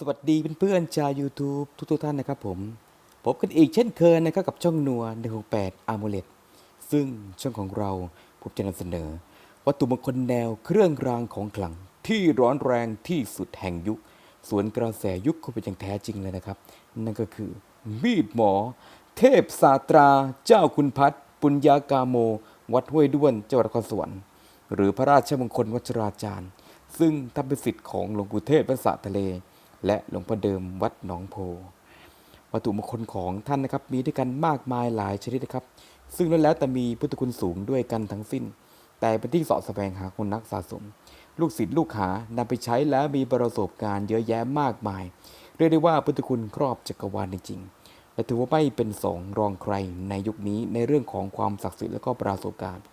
สวัสดีเพื่อนๆชาว YouTube ทุกๆท่านนะครับผมพบกันอีกเช่นเคยนะครับกับช่องนัว168 a m u l e t ซึ่งช่องของเราผมจะนำเสนอ วัตถุมงคลแนวเครื่องรางของขลัง ที่ร้อนแรงที่สุดแห่งยุค สวนกระแสยุคเข้าไปอย่างแท้จริงเลยนะครับ นั่นก็คือ มีดหมอ เทพสาตรา เจ้าคุณพัฒน์ปุญญากาโม วัดห้วยด้วนจังหวัดนครสวรรค์หรือพระราชมงคลวัชราจารย์ ซึ่งทำเป็นสิทธิ์ของหลวงปู่เทศวัดสระทะเล และหลวงพ่อเดิมวัดหนองโพ วัตถุมงคลของท่านนะครับ มีด้วยกันมากมายหลายชนิดนะครับ ซึ่งล้วนแล้วแต่มีพุทธคุณสูงด้วยกันทั้งสิ้น แต่เป็นที่เสาะแสวงหาคนนักสะสม ลูกศิษย์ลูกหานำไปใช้แล้วมีประสบการณ์เยอะแยะมากมาย เรียกได้ว่าพุทธคุณครอบจักรวาลจริงๆและถือว่าไม่เป็นสองรองใครในยุคนี้ในเรื่องของความศักดิ์สิทธิ์และก็ประสบการณ์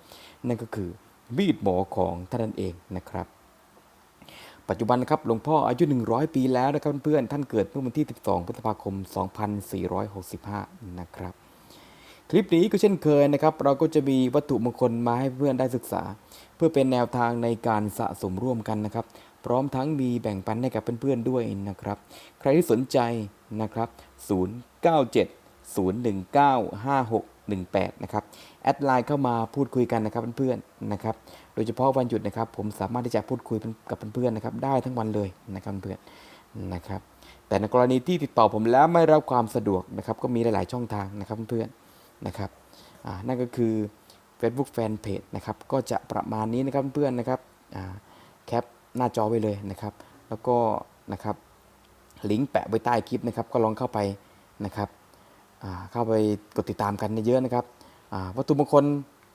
นั่นก็คือมีดหมอของท่านนั่นเองนะครับ ปัจจุบันนะครับหลวงพ่ออายุ 100 ปีแล้วนะครับเพื่อนๆท่านเกิดเมื่อวันที่ 12 พฤษภาคม 2465 นะครับ คลิปนี้ก็เช่นเคยนะครับ เราก็จะมีวัตถุมงคลมาให้เพื่อนได้ศึกษา เพื่อเป็นแนวทางในการสะสมร่วมกันนะครับ พร้อมทั้งมีแบ่งปันให้กับเพื่อนๆด้วยนะครับ ใครที่สนใจนะครับ 097 019 5618 นะครับ แอดไลน์เข้ามาพูดคุยกันนะครับเพื่อนๆนะครับ โดยเฉพาะวันหยุดนะครับ ผมสามารถที่จะพูดคุยกับเพื่อนๆนะครับ ได้ทั้งวันเลยนะครับเพื่อนนะครับ แต่ในกรณีที่ติดต่อผมแล้วไม่รับความสะดวกนะครับ ก็มีหลาย ๆ ช่องทางนะครับเพื่อนๆนะครับนั่นก็คือ Facebook Fanpage นะครับ ก็จะประมาณนี้นะครับเพื่อนนะครับแคปหน้าจอไว้เลยนะครับ แล้วก็นะครับลิงก์แปะไว้ใต้คลิปนะครับ ก็ลองเข้าไปนะครับเข้าไปกดติดตามกันเยอะๆนะครับวัตถุมงคล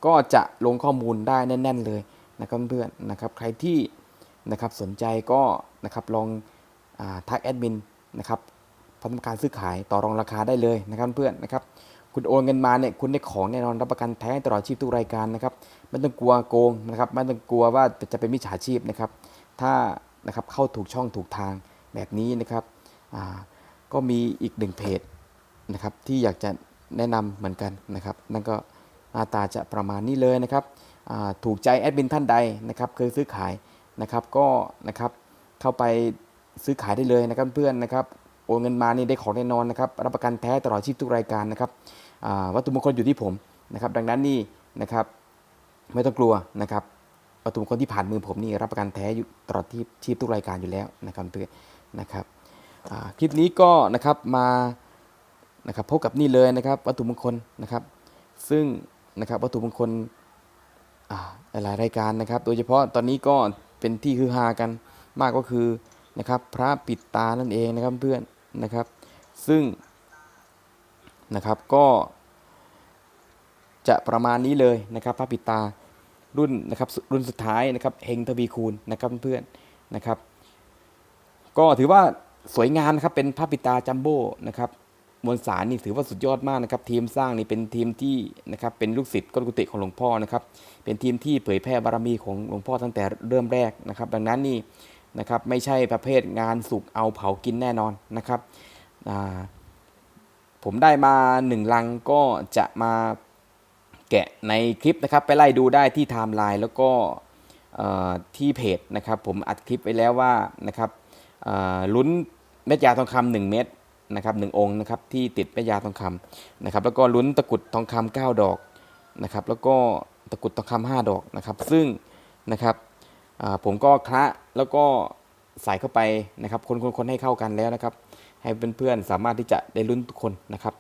ก็จะลงข้อมูลได้แน่น ๆ เลยนะครับเพื่อนๆนะครับใครที่นะครับสนใจก็นะครับลองอทักแอดมินนะครับทำการซื้อขายต่อรองราคาได้เลยนะครับเพื่อนนะครับคุณโอนเงินมาเนี่ยคุณได้ของแน่นอนรับประกันแท้ตลอดชีพทุกรายการนะครับไม่ต้องกลัวโกงนะครับไม่ต้องกลัวว่าจะเป็นมิจฉาชีพนะครับ ถ้านะครับเข้าถูกช่องถูกทางแบบนี้นะครับก็มีอีกหนึ่งเพจนะครับที่อยากจะแนะนำเหมือนกันนะครับ นั่นก็ หน้าตาจะประมาณนี้เลยนะครับถูกใจแอดมินท่านใดนะครับเคยซื้อขายนะครับก็นะครับเข้าไปซื้อขายได้เลยนะครับเพื่อนนะครับโอนเงินมานี่ได้ของแน่นอนนะครับรับประกันแท้ตลอดชีพทุกรายการนะครับวัตถุมงคลอยู่ที่ผมนะครับดังนั้นนี่นะครับไม่ต้องกลัวนะครับวัตถุมงคลที่ผ่านมือผมนี่รับประกันแท้อยู่ตลอดที่ชีพทุกรายการอยู่แล้วนะครับเพื่อนนะครับคลิปนี้ก็นะครับมานะครับพบกับนี่เลยนะครับวัตถุมงคลนะครับ ซึ่ง นะครับวัตถุมงคลหลายรายการนะครับ โดยเฉพาะตอนนี้ก็เป็นที่ฮือฮากันมากก็คือนะครับพระปิดตานั่นเองนะครับเพื่อนนะครับ ซึ่งนะครับก็จะประมาณนี้เลยนะครับพระปิดตารุ่นนะครับรุ่นสุดท้ายนะครับเฮงทวีคูณนะครับเพื่อนนะครับ ก็ถือว่าสวยงามนะครับเป็นพระปิดตาจัมโบ้นะครับ มวลสารนี่ถือว่าสุดยอดมากนะครับ ทีมสร้างนี่เป็นทีมที่นะครับเป็นลูกศิษย์ก้นกุฏิของหลวงพ่อนะครับ เป็นทีมที่เผยแพร่บารมีของหลวงพ่อตั้งแต่เริ่มแรกนะครับ ดังนั้นนี่นะครับไม่ใช่ประเภทงานสุกเอาเผากินแน่นอนนะครับผมได้มาหนึ่งลังก็จะมาแกะในคลิปนะครับ ไปไล่ดูได้ที่ไทม์ไลน์แล้วก็ที่เพจนะครับ ผมอัดคลิปไว้แล้วว่านะครับลุ้นเม็ดยาทองคำหนึ่งเม็ด นะครับหนึ่งองค์นะครับที่ติดแม่ยาทองคำนะครับแล้วก็ลุ้นตะกุดทองคำเก้าดอกนะครับแล้วก็ตะกุดทองคำห้าดอกนะครับ ซึ่งนะครับผมก็คละแล้วก็ใส่เข้าไปนะครับคนคนคนให้เข้ากันแล้วนะครับ ให้เพื่อนๆสามารถที่จะได้ลุ้นทุกคนนะครับ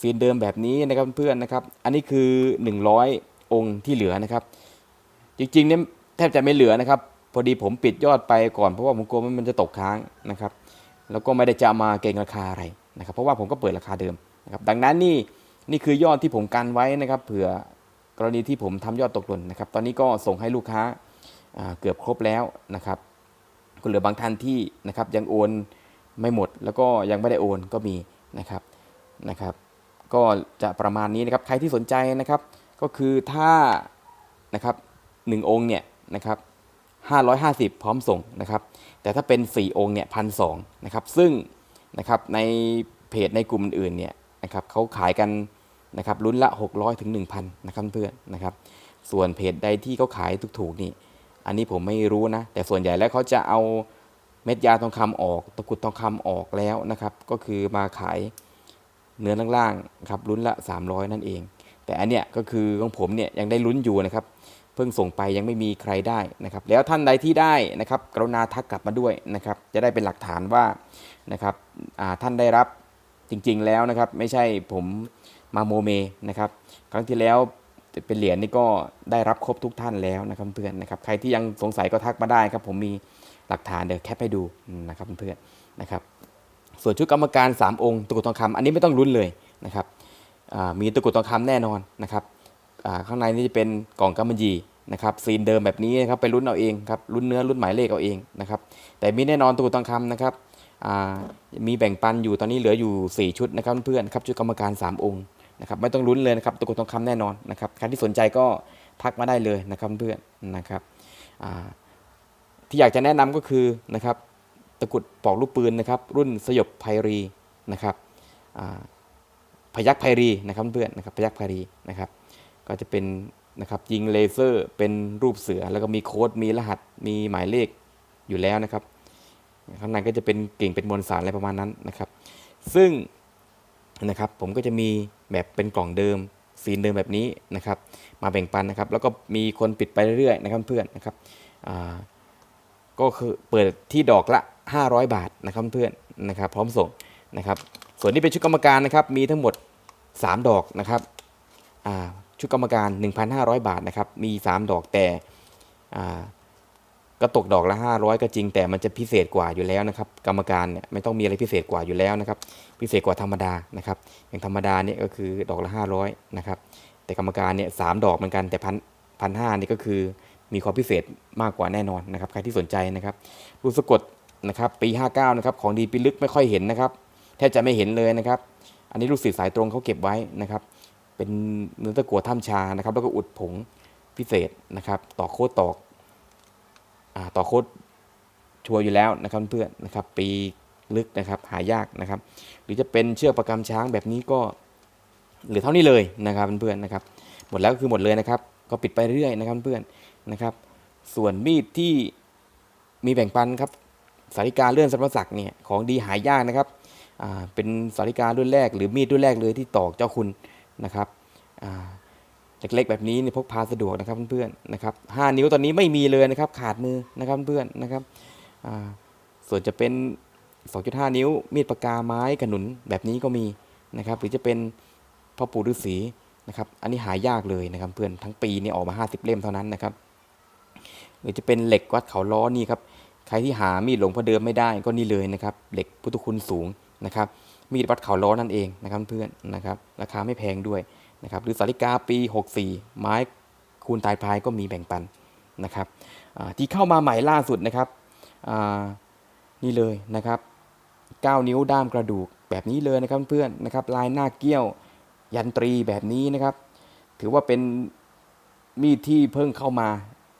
ฟีนเดิมแบบนี้นะครับเพื่อนๆนะครับ อันนี้คือ 100 องค์ที่เหลือนะครับ จริงๆเนี่ยแทบจะไม่เหลือนะครับ พอดีผมปิดยอดไปก่อนเพราะว่าผมกลัวว่ามันจะตกค้างนะครับ แล้วก็ไม่ได้จะมาเก่งราคาอะไรนะครับ เพราะว่าผมก็เปิดราคาเดิมนะครับ ดังนั้นนี่นี่คือยอดที่ผมกันไว้นะครับ เผื่อกรณีที่ผมทำยอดตกหล่นนะครับ ตอนนี้ก็ส่งให้ลูกค้าเกือบครบแล้วนะครับก็เหลือบางท่านที่นะครับยังโอนไม่หมด แล้วก็ยังไม่ได้โอนก็มีนะครับนะครับ ก็จะประมาณนี้นะครับ ใครที่สนใจนะครับ ก็คือถ้านะครับหนึ่งองค์เนี่ยนะครับ 550 พร้อมส่งนะครับ แต่ถ้าเป็น 4 องค์เนี่ยพันสนะครับ ซึ่งนะครับในเพจในกลุ่มอื่นเนี่ยนะครับเขาขายกันนะครับรุ่นละ 600ถึง1,000นะครับเพื่อนนะครับ ส่วนเพจใดที่เขาขายถูกๆนี่ อันนี้ผมไม่รู้นะ แต่ส่วนใหญ่แล้วเขาจะเอาเม็ดยาทองคำออก ตะกุดทองคำออกแล้วนะครับ ก็คือมาขายเนื้อล่างๆครับลุ้นละ 300 นั่นเอง แต่อันเนี้ยก็คือของผมเนี่ยยังได้ลุ้นอยู่นะครับ เพิ่งส่งไปยังไม่มีใครได้นะครับ แล้วท่านใดที่ได้นะครับ กรุณาทักกลับมาด้วยนะครับ จะได้เป็นหลักฐานว่านะครับท่านได้รับจริงๆแล้วนะครับ ไม่ใช่ผมมาโมเมนะครับ ครั้งที่แล้วเป็นเหรียญนี่ก็ได้รับครบทุกท่านแล้วนะครับเพื่อนนะครับ ใครที่ยังสงสัยก็ทักมาได้ครับ ผมมีหลักฐานเดี๋ยวแคปให้ดูนะครับเพื่อนนะครับ ส่วนชุดกรรมการ 3 องค์ตะกุดทองคำอันนี้ไม่ต้องลุ้นเลยนะครับมีตะกุดทองคำแน่นอนนะครับ ข้างในนี่จะเป็นกล่องกำมะหยี่นะครับซีนเดิมแบบนี้นะครับไปลุ้นเอาเองครับลุ้นเนื้อลุ้นหมายเลขเอาเองนะครับแต่มีแน่นอนตะกุดทองคำนะครับมีแบ่งปันอยู่ตอนนี้เหลืออยู่ 4 ชุดนะครับเพื่อนครับชุดกรรมการ 3 องค์นะครับไม่ต้องลุ้นเลยนะครับตะกุดทองคำแน่นอนนะครับใครที่สนใจก็ทักมาได้เลยนะครับเพื่อนนะครับที่อยากจะแนะนำก็คือนะครับตะกุดปอกลูกปืนนะครับรุ่นสยบไพรีนะครับพยักไพรีนะครับเพื่อนนะครับพยักไพรีนะครับ ก็จะเป็นนะครับยิงเลเซอร์เป็นรูปเสือแล้วก็มีโค้ดมีรหัสมีหมายเลขอยู่แล้วนะครับ ข้างในก็จะเป็นกิ่งเป็นมวลสารอะไรประมาณนั้นนะครับ ซึ่งนะครับผมก็จะมีแบบเป็นกล่องเดิมซีนเดิมแบบนี้นะครับ มาแบ่งปันนะครับ แล้วก็มีคนปิดไปเรื่อยๆนะครับเพื่อนนะครับก็คือเปิดที่ดอกละ 500 บาทนะครับเพื่อนนะครับพร้อมส่งนะครับ ส่วนนี้เป็นชุดกรรมการนะครับ มีทั้งหมด 3 ดอกนะครับอ่า ชุดกรรมการ 1,500 บาทนะครับ มี 3 ดอกแต่ก็ตกดอกละ 500 ก็จริง แต่มันจะพิเศษกว่าอยู่แล้วนะครับ กรรมการเนี่ยไม่ต้องมีอะไรพิเศษกว่าอยู่แล้วนะครับ พิเศษกว่าธรรมดานะครับ อย่างธรรมดาเนี่ยก็คือดอกละ 500 นะครับ แต่กรรมการเนี่ยสามดอกเหมือนกันแต่พันพันห้านี่ก็คือมีความพิเศษมากกว่าแน่นอนนะครับ ใครที่สนใจนะครับรูปสะกดนะครับปี 59 นะครับของดีปีลึกไม่ค่อยเห็นนะครับแทบจะไม่เห็นเลยนะครับ อันนี้ลูกศิษย์สายตรงเขาเก็บไว้นะครับ เป็นเนื้อตะกั่วถ้ำชานะครับ แล้วก็อุดผงพิเศษนะครับต่อโคตรตอกอ่าต่อโคตรชัวอยู่แล้วนะครับเพื่อนนะครับ ปีลึกนะครับหายากนะครับ หรือจะเป็นเชือกประกำช้างแบบนี้ก็เหลือเท่านี้เลยนะครับเพื่อนๆนะครับ หมดแล้วก็คือหมดเลยนะครับ ก็ปิดไปเรื่อยนะครับเพื่อนนะครับ ส่วนมีดที่มีแบ่งปันครับสาริกาเลื่อนสัมศักดิ์เนี่ยของดีหายากนะครับอ่าเป็นสาริการุ่นแรกหรือมีดรุ่นแรกเลยที่ตอกเจ้าคุณ นะครับเล็กๆแบบนี้เนี่ยพกพาสะดวกนะครับเพื่อนๆนะครับห้านิ้วตอนนี้ไม่มีเลยนะครับขาดมือนะครับเพื่อนๆนะครับส่วนจะเป็น 2.5 นิ้ว มีดปากกาไม้กระหนุนแบบนี้ก็มีนะครับหรือจะเป็นพ่อปู่ฤาษีนะครับอันนี้หายากเลยนะครับเพื่อนทั้งปีนี่ออกมา 50 เล่มเท่านั้นนะครับหรือจะเป็นเหล็กวัดเขาล้อนี่ครับใครที่หามีดหลวงพ่อเดิมไม่ได้ก็นี่เลยนะครับเหล็กพุทธคุณสูงนะครับ มีดวัดเขาล้อนั่นเองนะครับเพื่อนนะครับราคาไม่แพงด้วยนะครับหรือสาริกาปี 64 ไม้คูณตายพายก็มีแบ่งปันนะครับที่เข้ามาใหม่ล่าสุดนะครับนี่เลยนะครับ 9 นิ้วด้ามกระดูกแบบนี้เลยนะครับเพื่อนนะครับลายหน้าเกี้ยวยันตรีแบบนี้นะครับ ถือว่าเป็นมีดที่เพิ่งเข้ามา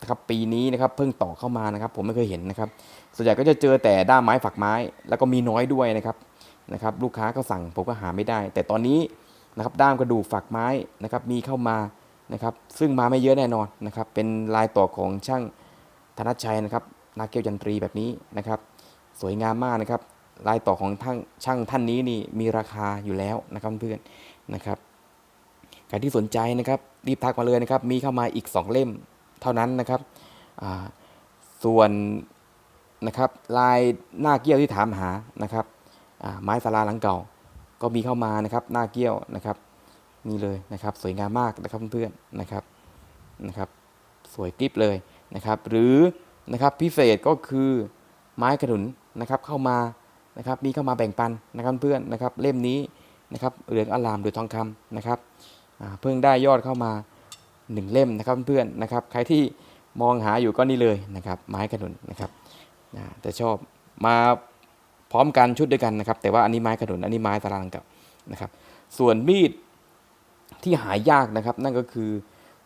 นะครับปีนี้นะครับเพิ่งต่อเข้ามานะครับ ผมไม่เคยเห็นนะครับ ส่วนใหญ่ก็จะเจอแต่ด้ามไม้ฝักไม้ แล้วก็มีน้อยด้วยนะครับ นะครับลูกค้าก็สั่งผมก็หาไม่ได้ แต่ตอนนี้นะครับด้ามกระดูกฝักไม้นะครับมีเข้ามานะครับซึ่งมาไม่เยอะแน่นอนนะครับเป็นลายต่อของช่างธนชชัยนะครับนาเกียวยันตรีแบบนี้นะครับสวยงามมากนะครับลายต่อของท่านช่างท่านนี้นี่มีราคาอยู่แล้วนะครับเพื่อนนะครับใครที่สนใจนะครับรีบทักมาเลยนะครับมีเข้ามาอีก 2 เล่มเท่านั้นนะครับส่วนนะครับลายหน้าเกี้ยวที่ถามหานะครับ ไม้สาราหลังเก่า ก็มีเข้ามานะครับหน้าเกี้ยวนะครับนี่เลยนะครับสวยงามมากนะครับเพื่อนๆนะครับนะครับสวยกริบเลยนะครับ หรือนะครับพิเศษก็คือไม้ขนุนนะครับเข้ามานะครับมีเข้ามาแบ่งปันนะครับเพื่อนนะครับเล่มนี้นะครับเหลืองอลามหรือทองคำนะครับเพิ่งได้ยอดเข้ามาหนึ่งเล่มนะครับเพื่อนนะครับใครที่มองหาอยู่ก็นี่เลยนะครับไม้ขนุนนะครับแต่ชอบมา พร้อมกันชุดด้วยกันนะครับ แต่ว่าอันนี้ไม้ขนุนอันนี้ไม้ตารางกับนะครับ ส่วนมีดที่หายากนะครับ นั่นก็คือ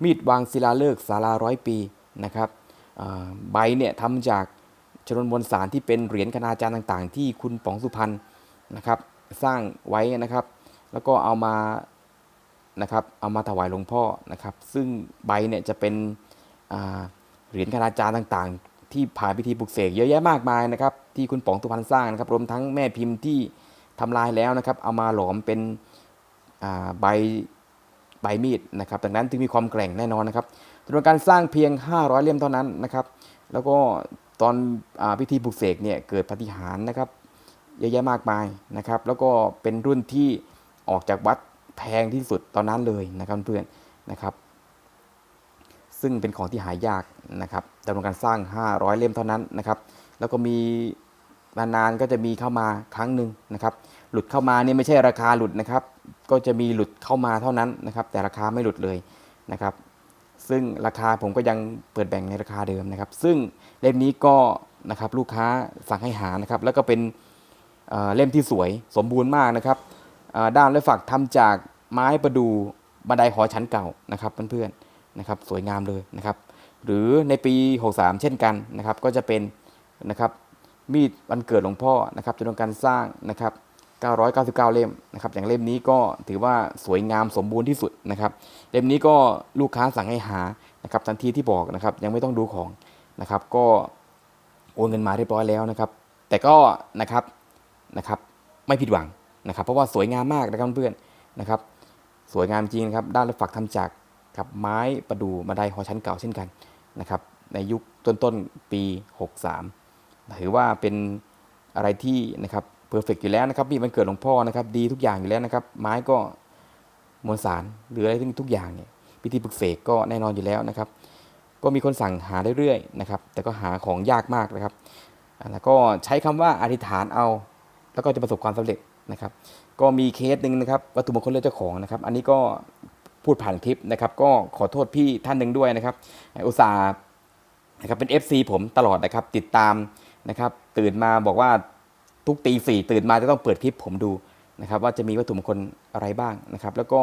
มีดวางศิลาฤกษ์ศาลาร้อยปีนะครับใบเนี่ยทำจากชนวนมวลสารที่เป็นเหรียญคณาจารย์ต่างๆ ที่คุณป๋องสุพรรณนะครับ สร้างไว้นะครับ แล้วก็เอามานะครับเอามาถวายหลวงพ่อนะครับ ซึ่งใบเนี่ยจะเป็นเหรียญคณาจารย์ต่างๆ ที่ผ่านพิธีปลุกเสกเยอะแยะมากมายนะครับที่คุณป๋องตุพันธ์สร้างนะครับรวมทั้งแม่พิมพ์ที่ทำลายแล้วนะครับ เอามาหลอมเป็นใบใบมีดนะครับดังนั้นจึงมีความแกร่งแน่นอนนะครับจำนวนการสร้างเพียง 500 เล่มเท่านั้นนะครับแล้วก็ตอนอพิธีปลุกเสกเนี่ยเกิดปฏิหารนะครับเยอะแยะมากมายนะครับ แล้วก็เป็นรุ่นที่ออกจากวัดแพงที่สุดตอนนั้นเลยนะครับเพื่อนนะครับ ซึ่งเป็นของที่หายากนะครับจำนวนการสร้าง 500 เล่มเท่านั้นนะครับ แล้วก็มีนานๆก็จะมีเข้ามาครั้งหนึ่งนะครับ หลุดเข้ามาเนี่ยไม่ใช่ราคาหลุดนะครับ ก็จะมีหลุดเข้ามาเท่านั้นนะครับ แต่ราคาไม่หลุดเลยนะครับ ซึ่งราคาผมก็ยังเปิดแบ่งในราคาเดิมนะครับ ซึ่งเล่มนี้ก็นะครับลูกค้าสั่งให้หานะครับ แล้วก็เป็นเเล่มที่สวยสมบูรณ์มากนะครับด้านและฝักทำจากไม้ประดูบันไดหอชั้นเก่านะครับเพื่อนๆ นะครับสวยงามเลยนะครับ หรือในปี 63 เช่นกันนะครับ ก็จะเป็นนะครับมีดวันเกิดหลวงพ่อนะครับจำนวนการสร้างนะครับ 999 เล่มนะครับ อย่างเล่มนี้ก็ถือว่าสวยงามสมบูรณ์ที่สุดนะครับ เล่มนี้ก็ลูกค้าสั่งให้หานะครับทันทีที่บอกนะครับ ยังไม่ต้องดูของนะครับ ก็โอนเงินมาเรียบร้อยแล้วนะครับ แต่ก็นะครับนะครับไม่ผิดหวังนะครับ เพราะว่าสวยงามมากนะครับเพื่อนนะครับ สวยงามจริงนะครับ ด้านฝักทำจาก กับไม้ประดู่บันไดหอชั้นเก่าเช่นกันนะครับในยุคต้นๆปี 63 ถือว่าเป็นอะไรที่นะครับเพอร์เฟกอยู่แล้วนะครับมีมันเกิดหลวงพ่อนะครับดีทุกอย่างอยู่แล้วนะครับ ไม้ก็มวลสารหรืออะไรทุกอย่างเนี่ยพิธีปลุกเสกก็แน่นอนอยู่แล้วนะครับ ก็มีคนสั่งหาเรื่อยๆนะครับ แต่ก็หาของยากมากนะครับ แล้วก็ใช้คำว่าอธิษฐานเอา แล้วก็จะประสบความสำเร็จนะครับ ก็มีเคสหนึ่งนะครับวัตถุมงคลเลือกเจ้าของนะครับ อันนี้ก็ พูดผ่านคลิปนะครับ ก็ขอโทษพี่ท่านหนึ่งด้วยนะครับ อุตส่าห์นะครับเป็น FC ผมตลอดนะครับติดตามนะครับ ตื่นมาบอกว่าทุกตีสี่ตื่นมาจะต้องเปิดคลิปผมดูนะครับ ว่าจะมีวัตถุมงคลอะไรบ้างนะครับ แล้วก็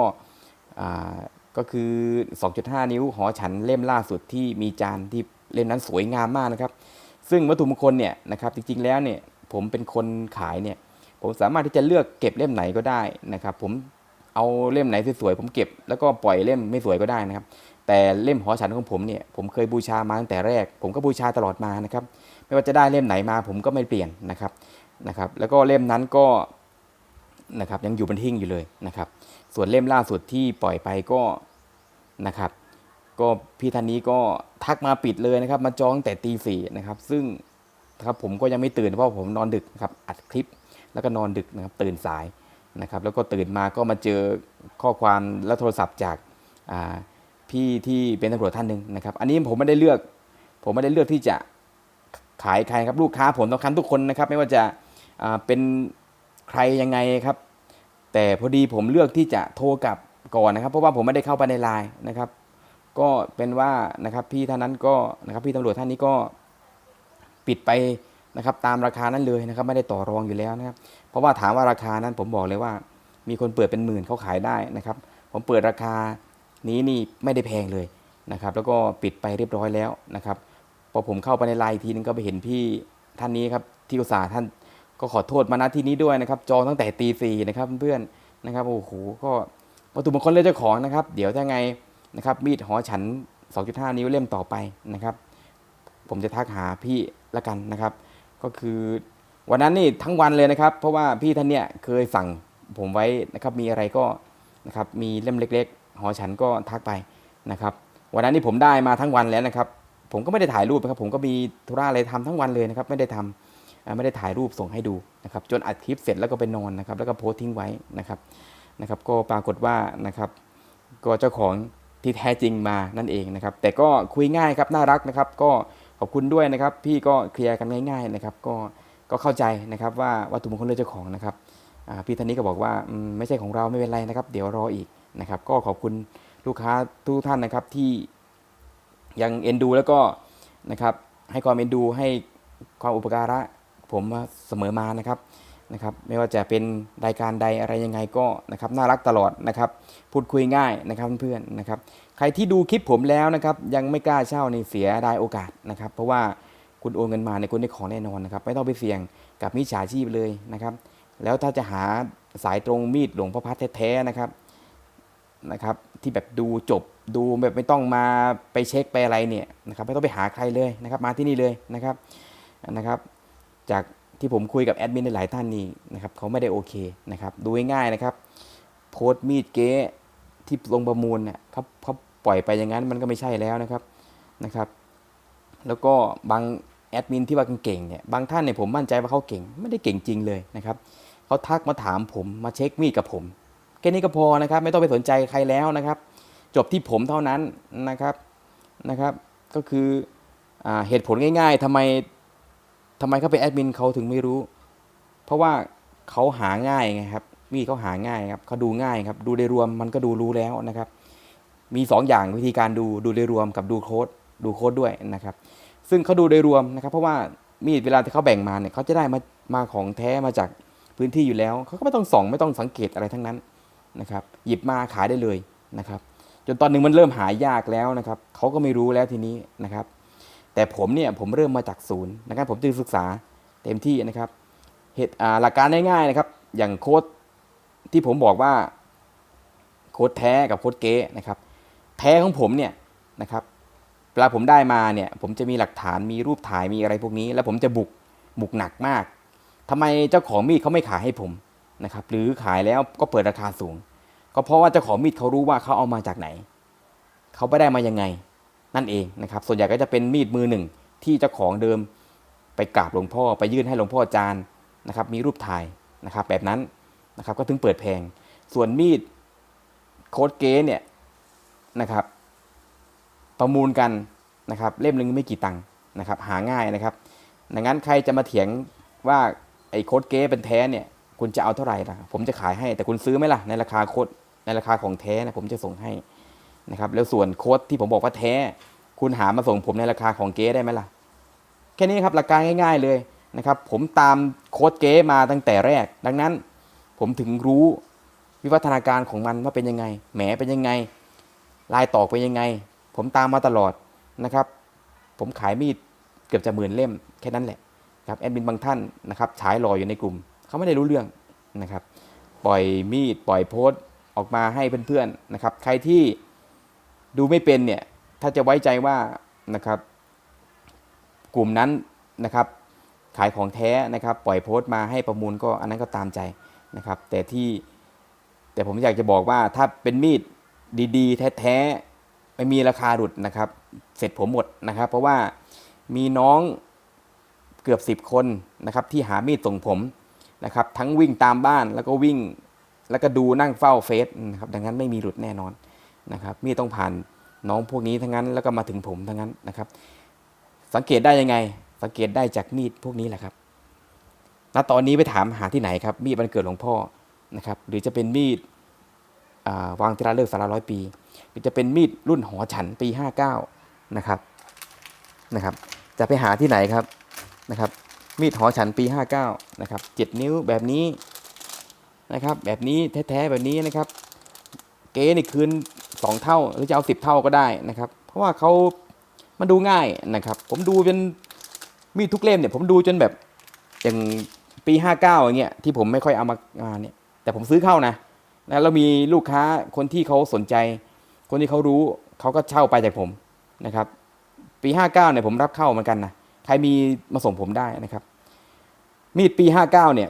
อ่าก็คือ 2.5 นิ้วหอฉันเล่มล่าสุดที่มีจานที่เล่มนั้นสวยงามมากนะครับ ซึ่งวัตถุมงคลเนี่ยนะครับจริงๆแล้วเนี่ยผมเป็นคนขายเนี่ยผมสามารถที่จะเลือกเก็บเล่มไหนก็ได้นะครับ ผม เอาเล่มไหนสวยๆผมเก็บ แล้วก็ปล่อยเล่มไม่สวยก็ได้นะครับ แต่เล่มหอฉันของผมเนี่ยผมเคยบูชามาตั้งแต่แรก ผมก็บูชาตลอดมานะครับ ไม่ว่าจะได้เล่มไหนมาผมก็ไม่เปลี่ยนนะครับนะครับ แล้วก็เล่มนั้นก็นะครับยังอยู่บนหิ้งอยู่เลยนะครับ ส่วนเล่มล่าสุดที่ปล่อยไปก็นะครับ ก็พี่ท่านนี้ก็ทักมาปิดเลยนะครับ มาจองแต่ตีสี่นะครับ ซึ่งนะครับผมก็ยังไม่ตื่นเพราะผมนอนดึกครับอัดคลิปแล้วก็นอนดึกนะครับตื่นสาย นะครับแล้วก็ตื่นมาก็มาเจอข้อความและโทรศัพท์จากพี่ที่เป็นตำรวจท่านหนึ่งนะครับ อันนี้ผมไม่ได้เลือก ผมไม่ได้เลือกที่จะขายใครครับลูกค้าผมสำคัญทุกคนนะครับ ไม่ว่าจะาเป็นใครยังไงครับ แต่พอดีผมเลือกที่จะโทรกลับก่อนนะครับ เพราะว่าผมไม่ได้เข้าไปในไลน์นะครับ ก็เป็นว่านะครับพี่ท่านนั้นก็นะครับพี่ตำรวจท่านนี้ก็ปิดไปนะครับตามราคานั้นเลยนะครับ ไม่ได้ต่อรองอยู่แล้วนะครับ เพราะว่าถามว่าราคานั้นผมบอกเลยว่า มีคนเปิดเป็นหมื่นเขาขายได้นะครับ ผมเปิดราคานี้นี่ไม่ได้แพงเลยนะครับ แล้วก็ปิดไปเรียบร้อยแล้วนะครับพอผมเข้าไปในไลน์ทีนึงก็ไปเห็นพี่ท่านนี้ครับที่อุตสาห์ท่านก็ขอโทษมาณที่นี้ด้วยนะครับ จองตั้งแต่ตีสี่นะครับเพื่อนๆนะครับโอ้โหก็วัตถุมงคลเลือกเจ้าของนะครับ เดี๋ยวถ้าไงนะครับ มีดหอฉัน 2.5 นิ้วเล่มต่อไปนะครับ ผมจะทักหาพี่ละกันนะครับ ก็คือ วันนั้นนี่ทั้งวันเลยนะครับ เพราะว่าพี่ท่านเนี่ยเคยสั่งผมไว้นะครับมีอะไรก็นะครับมีเล่มเล็ก ๆ หอฉันก็ทักไปนะครับ วันนั้นนี่ผมได้มาทั้งวันแล้วนะครับ ผมก็ไม่ได้ถ่ายรูปนะครับ ผมก็มีธุระอะไรทำทั้งวันเลยนะครับ ไม่ได้ทำอ่าไม่ได้ถ่ายรูปส่งให้ดูนะครับ จนอัดคลิปเสร็จแล้วก็ไปนอนนะครับ แล้วก็โพสต์ทิ้งไว้นะครับนะครับ ก็ปรากฏว่านะครับก็เจ้าของที่แท้จริงมานั่นเองนะครับ แต่ก็คุยง่ายครับน่ารักนะครับ ก็ขอบคุณด้วยนะครับ พี่ก็เคลียร์กันง่าย ๆนะครับ ก็ ก็เข้าใจนะครับว่าวัตถุมงคลเลือกเจ้าของนะครับพี่ท่านนี้ก็บอกว่าไม่ใช่ของเราไม่เป็นไรนะครับ เดี๋ยวรออีกนะครับ ก็ขอบคุณลูกค้าทุกท่านนะครับที่ยังเอ็นดูแล้วก็นะครับให้ความเอ็นดูให้ความอุปการะผมมาเสมอมานะครับนะครับ ไม่ว่าจะเป็นรายการใดอะไรยังไงก็นะครับน่ารักตลอดนะครับ พูดคุยง่ายนะครับเพื่อนๆนะครับ ใครที่ดูคลิปผมแล้วนะครับ ยังไม่กล้าเช่าในเสียได้โอกาสนะครับ เพราะว่า คุณโอนเงินมาในยคุณได้ของแน่นอนนะครับ ไม่ต้องไปเสี่ยงกับมิจฉาชีพเลยนะครับ แล้วถ้าจะหาสายตรงมีดหลวงพ่อพัดแท้ๆนะครับนะครับ ที่แบบดูจบดูแบบไม่ต้องมาไปเช็คไปอะไรเนี่ยนะครับ ไม่ต้องไปหาใครเลยนะครับ มาที่นี่เลยนะครับนะครับ จากที่ผมคุยกับแอดมินหลายท่านนี่นะครับเขาไม่ได้โอเคนะครับดูง่ายๆนะครับ โพสต์มีดเก๊ที่ลงประมูลเนี่ยเขาเขาปล่อยไปอย่างนั้นมันก็ไม่ใช่แล้วนะครับนะครับ แล้วก็บาง แอดมินที่ว่าเก่งเนี่ยบางท่านเนี่ยผมมั่นใจว่าเขาเก่ง ไม่ได้เก่งจริงเลยนะครับเขาทักมาถามผมมาเช็คมีดกับผมแค่นี้ก็พอนะครับ ไม่ต้องไปสนใจใครแล้วนะครับ จบที่ผมเท่านั้นนะครับนะครับ ก็คืออเหตุผลง่าย ๆทำไมทำไมเขาเป็นแอดมินเขาถึงไม่รู้ เพราะว่าเขาหาง่ายไงครับมีดเขาหาง่ายครับเขาดูง่ายครับ ดูโดยรวมมันก็ดูรู้แล้วนะครับ มีสองอย่างวิธีการดูดูโดยรวมกับดูโค้ดดูโค้ดด้วยนะครับ ซึ่งเขาดูโดยรวมนะครับ เพราะว่ามีดเวลาที่เขาแบ่งมาเนี่ยเขาจะได้มามาของแท้มาจากพื้นที่อยู่แล้วเขาก็ไม่ต้องส่องไม่ต้องสังเกตอะไรทั้งนั้นนะครับ หยิบมาขายได้เลยนะครับ จนตอนหนึ่งมันเริ่มหายากแล้วนะครับเขาก็ไม่รู้แล้วทีนี้นะครับ แต่ผมเนี่ยผมเริ่มมาจากศูนย์นะครับ ผมจึงศึกษาเต็มที่นะครับเหตุหลักการง่ายๆนะครับ อย่างโค้ดที่ผมบอกว่าโค้ดแท้กับโค้ดเก๊นะครับ แท้ของผมเนี่ยนะครับ เวลาผมได้มาเนี่ย ผมจะมีหลักฐานมีรูปถ่ายมีอะไรพวกนี้ แล้วผมจะบุกบุกหนักมากทำไมเจ้าของมีดเขาไม่ขายให้ผมนะครับ หรือขายแล้วก็เปิดราคาสูง ก็เพราะว่าเจ้าของมีดเขารู้ว่าเขาเอามาจากไหน เขาไปได้มายังไง นั่นเองนะครับ ส่วนใหญ่ก็จะเป็นมีดมือหนึ่งที่เจ้าของเดิมไปกราบหลวงพ่อไปยื่นให้หลวงพ่ออาจารย์นะครับ มีรูปถ่ายนะครับ แบบนั้นนะครับ ก็ถึงเปิดแพง ส่วนมีดโค้ดเก๊เนี่ยนะครับ ประมูลกันนะครับเล่มหนึ่งไม่กี่ตังค์นะครับหาง่ายนะครับดังนั้นใครจะมาเถียงว่าไอ้โค้ดเก๊เป็นแท้เนี่ยคุณจะเอาเท่าไหร่ล่ะผมจะขายให้แต่คุณซื้อไหมล่ะในราคาโค้ดในราคาของแท้นะผมจะส่งให้นะครับแล้วส่วนโค้ดที่ผมบอกว่าแท้ คุณหามาส่งผมในราคาของเก๊ได้ไหมล่ะแค่นี้ครับหลักการง่าย ๆเลยนะครับผมตามโค้ดเก๊มาตั้งแต่แรก ดังนั้นผมถึงรู้วิวัฒนาการของมันว่าเป็นยังไงแหมเป็นยังไง ลายตอกเป็นยังไง ผมตามมาตลอดนะครับ ผมขายมีดเกือบจะหมื่นเล่มแค่นั้นแหละครับแอดมินบางท่านนะครับฉายรอยอยู่ในกลุ่ม เขาไม่ได้รู้เรื่องนะครับ ปล่อยมีดปล่อยโพสต์ออกมาให้เพื่อนๆนะครับ ใครที่ดูไม่เป็นเนี่ยถ้าจะไว้ใจว่านะครับ กลุ่มนั้นนะครับ ขายของแท้นะครับ ปล่อยโพสต์มาให้ประมูลก็อันนั้นก็ตามใจนะครับ แต่ที่แต่ผมอยากจะบอกว่าถ้าเป็นมีดดีๆ แท้ๆ ไม่มีราคาหลุดนะครับ เสร็จผมหมดนะครับ เพราะว่ามีน้องเกือบ 10 คนนะครับ ที่หามีดส่งผมนะครับ ทั้งวิ่งตามบ้านแล้วก็วิ่งแล้วก็ดูนั่งเฝ้าเฟซนะครับ ดังนั้นไม่มีหลุดแน่นอนนะครับ มีดต้องผ่านน้องพวกนี้ทั้งนั้นแล้วก็มาถึงผมทั้งนั้นนะครับ สังเกตได้ยังไง สังเกตได้จากมีดพวกนี้แหละครับณตอนนี้ไปถามหาที่ไหนครับ มีดวันเกิดหลวงพ่อนะครับ หรือจะเป็นมีดอ่าวางทีละเลิกสาระร้อยปี จะเป็นมีดรุ่นหอฉันปี 59 นะครับนะครับ จะไปหาที่ไหนครับนะครับ มีดหอฉันปี 59 นะครับ 7 นิ้วแบบนี้นะครับ แบบนี้แท้ๆแบบนี้นะครับ เก๋นี่คืนสองเท่าหรือจะเอาสิบเท่าก็ได้นะครับ เพราะว่าเขามันดูง่ายนะครับ ผมดูจนมีดทุกเล่มเนี่ยผมดูจนแบบอย่างปีห้าเก้าอย่างเงี้ยที่ผมไม่ค่อยเอามามาเนี่ยแต่ผมซื้อเข้านะนะแล้วมีลูกค้าคนที่เขาสนใจ คนที่เขารู้เขาก็เช่าไปจากผมนะครับ ปีห้าเก้าเนี่ยผมรับเข้าเหมือนกันนะใครมีมาส่งผมได้นะครับ มีดปีห้าเก้าเนี่ย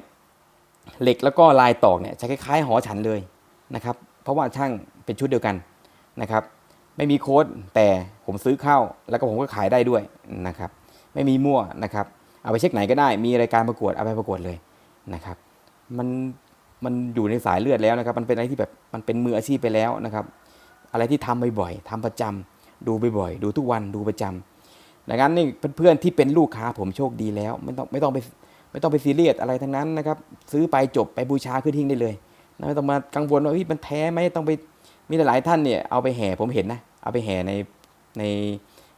เหล็กแล้วก็ลายตอกเนี่ยจะคล้ายๆหอฉันเลยนะครับ เพราะว่าช่างเป็นชุดเดียวกันนะครับ ไม่มีโค้ดแต่ผมซื้อเข้า แล้วก็ผมก็ขายได้ด้วยนะครับ ไม่มีมั่วนะครับ เอาไปเช็คไหนก็ได้ มีรายการประกวดเอาไปประกวดเลยนะครับ มันมันอยู่ในสายเลือดแล้วนะครับ มันเป็นอะไรที่แบบมันเป็นมืออาชีพไปแล้วนะครับ อะไรที่ทำบ่อยๆทำประจำดูบ่อยๆดูทุกวันดูประจำดังนั้นนี่เพื่อนๆที่เป็นลูกค้าผมโชคดีแล้วไม่ต้องไม่ต้องไปไม่ต้องไปซีเรียสอะไรทั้งนั้นนะครับ ซื้อไปจบไปบูชาขึ้นทิ้งได้เลยไม่ต้องมากังวลว่าเฮ้ยมันแท้ไหมต้องไปมีหลายๆท่านเนี่ยเอาไปแห่ผมเห็นนะเอาไปแห่ในใน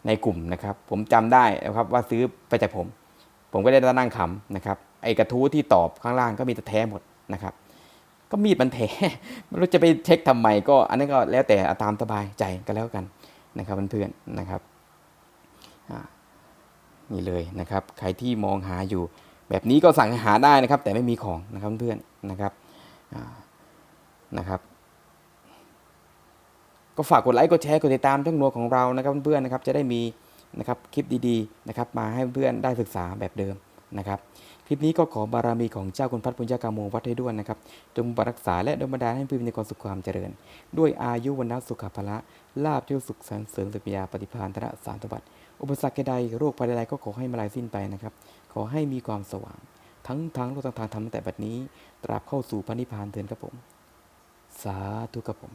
ในกลุ่มนะครับ ผมจำได้นะครับว่าซื้อไปจากผม ผมก็ได้นั่งขำนะครับไอ้กระทู้ที่ตอบข้างล่างก็มีแต่แท้หมดนะครับ ก็มีดมันแท้ไม่รู้จะไปเช็คทำไมก็อันนั้นก็แล้วแต่ตามสบายใจก็แล้วกันนะครับเพื่อนๆนะครับนี่เลยนะครับใครที่มองหาอยู่ แบบนี้ก็สั่งหาได้นะครับ แต่ไม่มีของนะครับเพื่อนๆนะครับนะครับ ก็ฝากกดไลค์กดแชร์กดติดตามช่องนัวของเรานะครับเพื่อนๆนะครับจะได้มีนะครับคลิปดีๆนะครับมาให้เพื่อนๆได้ศึกษาแบบเดิมนะครับ คลิปนี้ก็ขอบารมีของเจ้าคุณพัฒปุญญากาโมวัดให้ด้วยนะครับ จงรักษาและดลบันดาลให้เพื่อนมีความสุขความเจริญ ด้วยอายุวันนะสุขภละลาบยศสุขสันเสริญสุขยาปฏิภาณธนสารตบัติอุปสรรคใดโรคภัยใดก็ขอให้มาลายสิ้นไปนะครับ ขอให้มีความสว่าง ทั้งทางโลกทางธรรมตั้งแต่บัดนี้ ตราบเข้าสู่พระนิพพานเถินครับผม สาธุครับผม